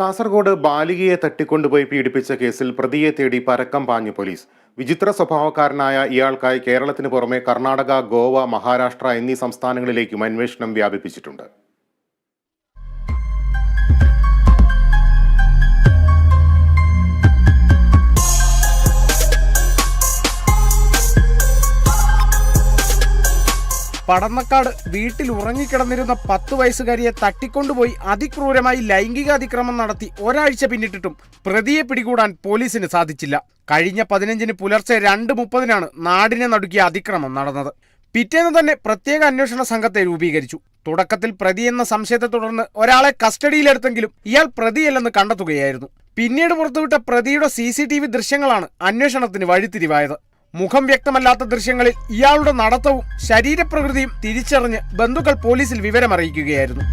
കാസർഗോഡ് ബാലികയെ തട്ടിക്കൊണ്ടുപോയി പീഡിപ്പിച്ച കേസിൽ പ്രതിയെ തേടി പരക്കം പാഞ്ഞു പോലീസ്. വിചിത്ര സ്വഭാവക്കാരനായ ഇയാൾക്കായി കേരളത്തിന് പുറമെ കർണാടക ഗോവ മഹാരാഷ്ട്ര എന്നീ സംസ്ഥാനങ്ങളിലേക്കും അന്വേഷണം വ്യാപിപ്പിച്ചിട്ടുണ്ട്. പടന്നക്കാട് വീട്ടിൽ ഉറങ്ങിക്കിടന്നിരുന്ന പത്ത് വയസ്സുകാരിയെ തട്ടിക്കൊണ്ടുപോയി അതിക്രൂരമായി ലൈംഗിക അതിക്രമം നടത്തി ഒരാഴ്ച പിന്നിട്ടിട്ടും പ്രതിയെ പിടികൂടാൻ പോലീസിന് സാധിച്ചില്ല. കഴിഞ്ഞ പതിനഞ്ചിന് പുലർച്ചെ രണ്ട് മുപ്പതിനാണ് നാടിനെ നടുക്കിയ അതിക്രമം നടന്നത്. പിറ്റേന്ന് തന്നെ പ്രത്യേക അന്വേഷണ സംഘത്തെ രൂപീകരിച്ചു. തുടക്കത്തിൽ പ്രതി എന്ന സംശയത്തെ തുടർന്ന് ഒരാളെ കസ്റ്റഡിയിലെടുത്തെങ്കിലും ഇയാൾ പ്രതിയല്ലെന്ന് കണ്ടെത്തുകയായിരുന്നു. പിന്നീട് പുറത്തുവിട്ട പ്രതിയുടെ സി ദൃശ്യങ്ങളാണ് അന്വേഷണത്തിന് വഴിത്തിരിവായത്. മുഖം വ്യക്തമല്ലാത്ത ദൃശ്യങ്ങളിൽ ഇയാളുടെ നടത്തവും ശരീരപ്രകൃതിയും തിരിച്ചറിഞ്ഞ് ബന്ധുക്കൾ പോലീസിൽ വിവരമറിയിക്കുകയായിരുന്നു.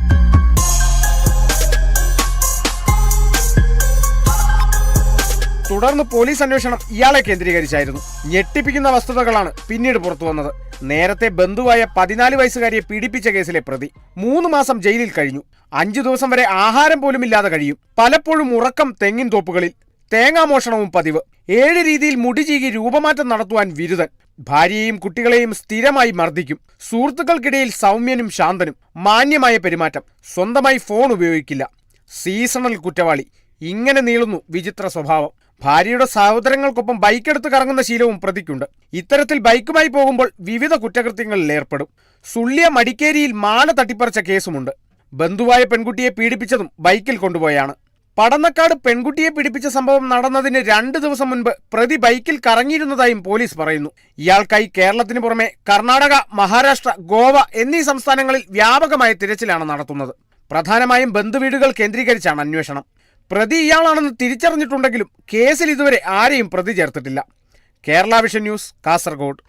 തുടർന്ന് പോലീസ് അന്വേഷണം ഇയാളെ കേന്ദ്രീകരിച്ചായിരുന്നു. ഞെട്ടിപ്പിക്കുന്ന വസ്തുതകളാണ് പിന്നീട് പുറത്തു വന്നത്. നേരത്തെ ബന്ധുവായ പതിനാല് വയസ്സുകാരിയെ പീഡിപ്പിച്ച കേസിലെ പ്രതി മൂന്ന് മാസം ജയിലിൽ കഴിഞ്ഞു. അഞ്ചു ദിവസം വരെ ആഹാരം പോലും ഇല്ലാതെ കഴിയും. പലപ്പോഴും ഉറക്കം തെങ്ങിൻ തോപ്പുകളിൽ തേങ്ങാമോഷണവും പതിവ്. ഏഴ് രീതിയിൽ മുടിചീകി രൂപമാറ്റം നടത്തുവാൻ വിരുദ്ധൻ ഭാര്യയെയും കുട്ടികളെയും സ്ഥിരമായി മർദ്ദിക്കും. സുഹൃത്തുക്കൾക്കിടയിൽ സൗമ്യനും ശാന്തനും. മാന്യമായ പെരുമാറ്റം. സ്വന്തമായി ഫോൺ ഉപയോഗിക്കില്ല. സീസണൽ കുറ്റവാളി. ഇങ്ങനെ നീളുന്നു വിചിത്ര സ്വഭാവം. ഭാര്യയുടെ സഹോദരങ്ങൾക്കൊപ്പം ബൈക്കെടുത്ത് കറങ്ങുന്ന ശീലവും പ്രതിക്കുണ്ട്. ഇത്തരത്തിൽ ബൈക്കുമായി പോകുമ്പോൾ വിവിധ കുറ്റകൃത്യങ്ങളിൽ ഏർപ്പെടും. സുള്ളിയ മടിക്കേരിയിൽ മാല തട്ടിപ്പറിച്ച കേസുമുണ്ട്. ബന്ധുവായ പെൺകുട്ടിയെ പീഡിപ്പിച്ചതും ബൈക്കിൽ കൊണ്ടുപോയാണ്. പടന്നക്കാട് പെൺകുട്ടിയെ പിടിപ്പിച്ച സംഭവം നടന്നതിന് രണ്ട് ദിവസം മുൻപ് പ്രതി ബൈക്കിൽ കറങ്ങിയിരുന്നതായും പോലീസ് പറയുന്നു. ഇയാൾക്കായി കേരളത്തിന് പുറമെ കർണാടക മഹാരാഷ്ട്ര ഗോവ എന്നീ സംസ്ഥാനങ്ങളിൽ വ്യാപകമായ തിരച്ചിലാണ് നടത്തുന്നത്. പ്രധാനമായും ബന്ധുവീടുകൾ കേന്ദ്രീകരിച്ചാണ് അന്വേഷണം. പ്രതി ഇയാളാണെന്ന് തിരിച്ചറിഞ്ഞിട്ടുണ്ടെങ്കിലും കേസിൽ ഇതുവരെ ആരെയും പ്രതി ചേർത്തിട്ടില്ല. Kerala vision news Kasaragod.